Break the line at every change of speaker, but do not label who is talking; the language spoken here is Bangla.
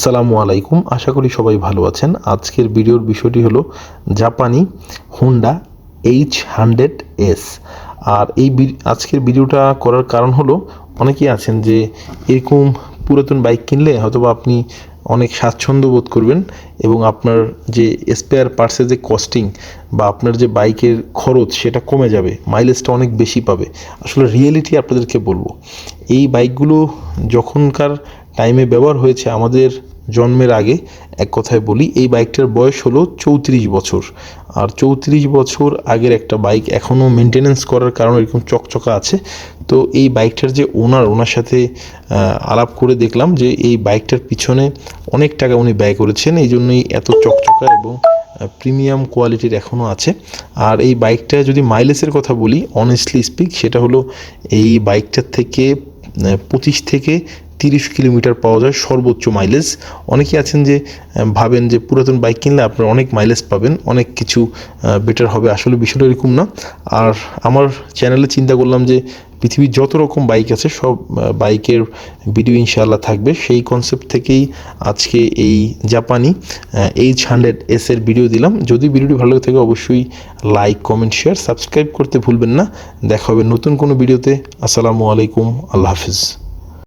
আসসালামু আলাইকুম। আশা করি সবাই ভালো আছেন। আজকের ভিডিওর বিষয়টি হলো জাপানি হোন্ডা এইচ হান্ড্রেড এস। আর এই আজকের ভিডিওটা করার কারণ হলো, অনেকেই আছেন যে এরকম পুরাতন বাইক কিনলে হয়তোবা আপনি অনেক স্বাচ্ছন্দ্য বোধ করবেন এবং আপনার যে স্পেয়ার পার্টসের যে কস্টিং বা আপনার যে বাইকের খরচ, সেটা কমে যাবে মাইলেজটা অনেক বেশি পাবে। আসলে রিয়েলিটি আপনাদেরকে বলব। এই বাইকগুলো যখনকার টাইমে ব্যবহার হয়েছে আমাদের জন্মের আগে, এক কথায় বলি, এই বাইকটার বয়স হলো চৌত্রিশ বছর। আর চৌত্রিশ বছর আগের একটা বাইক এখনও মেনটেনেন্স করার কারণে এরকম চকচকা আছে। তো এই বাইকটার যে ওনার ওনার সাথে আলাপ করে দেখলাম যে এই বাইকটার পিছনে অনেক টাকা উনি ব্যয় করেছেন। এই জন্যই এত চকচকা এবং প্রিমিয়াম কোয়ালিটির এখনও আছে। আর এই বাইকটা যদি মাইলেজের কথা বলি অনেস্টলি স্পিক সেটা হলো এই বাইকটার থেকে পঁচিশ থেকে তিরিশ কিলোমিটার পাওয়া যায় সর্বোচ্চ মাইলেজ অনেকেই আছেন যে ভাবেন যে পুরাতন বাইক কিনলে আপনারা অনেক মাইলেজ পাবেন, অনেক কিছু বেটার হবে। আসলে বিষয়টা এরকম না। আর আমার চ্যানেলে চিন্তা করলাম যে, পৃথিবীর যত রকম বাইক আছে, সব বাইকের ভিডিও ইনশাআল্লাহ থাকবে। সেই কনসেপ্ট থেকেই আজকে এই জাপানি এইচ হান্ড্রেড এস এর ভিডিও দিলাম। যদি ভিডিওটি ভালো লাগে থাকে, অবশ্যই লাইক কমেন্ট শেয়ার সাবস্ক্রাইব করতে ভুলবেন না। দেখা হবে নতুন কোনো ভিডিওতে আসসালামু আলাইকুম। আল্লাহ হাফিজ।